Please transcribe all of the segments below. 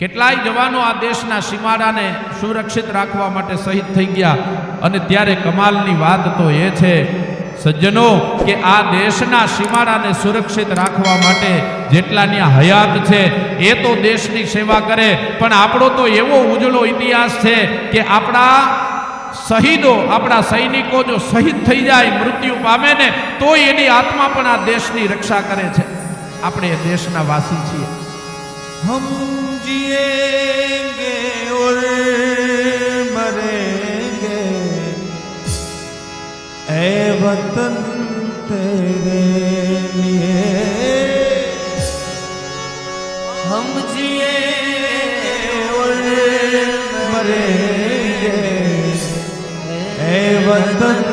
કેટલાય જવાનો આ દેશના સીમાડાને સુરક્ષિત રાખવા માટે શહીદ થઈ ગયા. અને ત્યારે કમાલની વાત તો એ છે, સજ્જનો, કે આ દેશના સીમાડાને સુરક્ષિત રાખવા માટે જેટલાની આ હયાત છે, એ તો દેશની સેવા કરે. પણ આપણો તો એવો ઉજળો ઇતિહાસ છે કે આપણા શહીદો, આપણા સૈનિકો જો શહીદ થઈ જાય, મૃત્યુ પામે ને, તો એની આત્મા પણ આ દેશની રક્ષા કરે છે. આપણે એ દેશના વાસી છીએ. हम जिएंगे और मरेंगे ए वतन तेरे लिए हम जिएंगे और मरेंगे ए वतन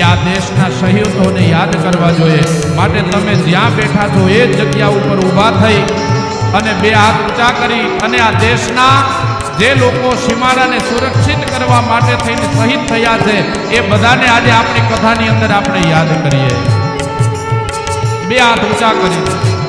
એ આ દેશના શહીદોને યાદ કરવા જોઈએ. માટે તમે જ્યાં બેઠા છો એ જ જગ્યા ઉપર ઊભા થઈ અને બે હાથ ઊંચા કરી અને આ દેશના જે લોકો સીમાડાને સુરક્ષિત કરવા માટે થઈને શહીદ થયા છે, એ બધાને આજે આપણી કથાની અંદર આપણે યાદ કરીએ. બે હાથ ઊંચા કરી.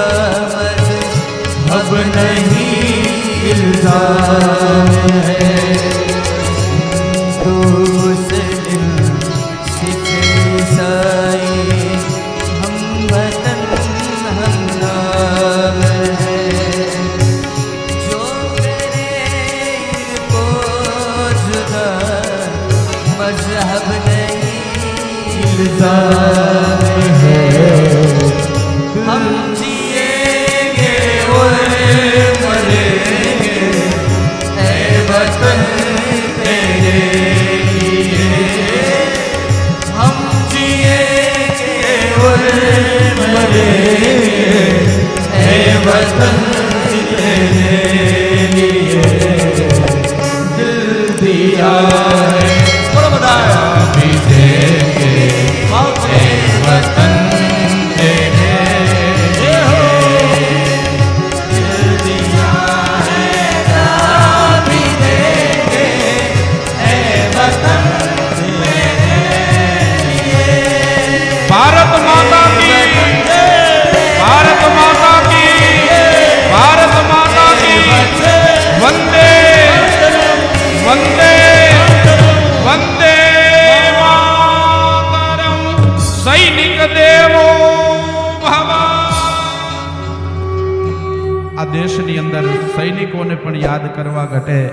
जुदा मत अब नहीं इल्जाम है तो मुस्लिम सिख ईसाई हम वतन हम नाम है जो करे इनको जुदा मजहब नहीं इल्जाम है સૈનિકોને પણ યાદ કરવા ઘટે.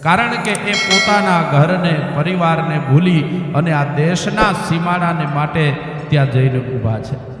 કારણ કે એ પોતાના ઘરને, પરિવારને ભૂલી અને આ દેશના સીમાડાને માટે ત્યાં જઈને ઊભા છે.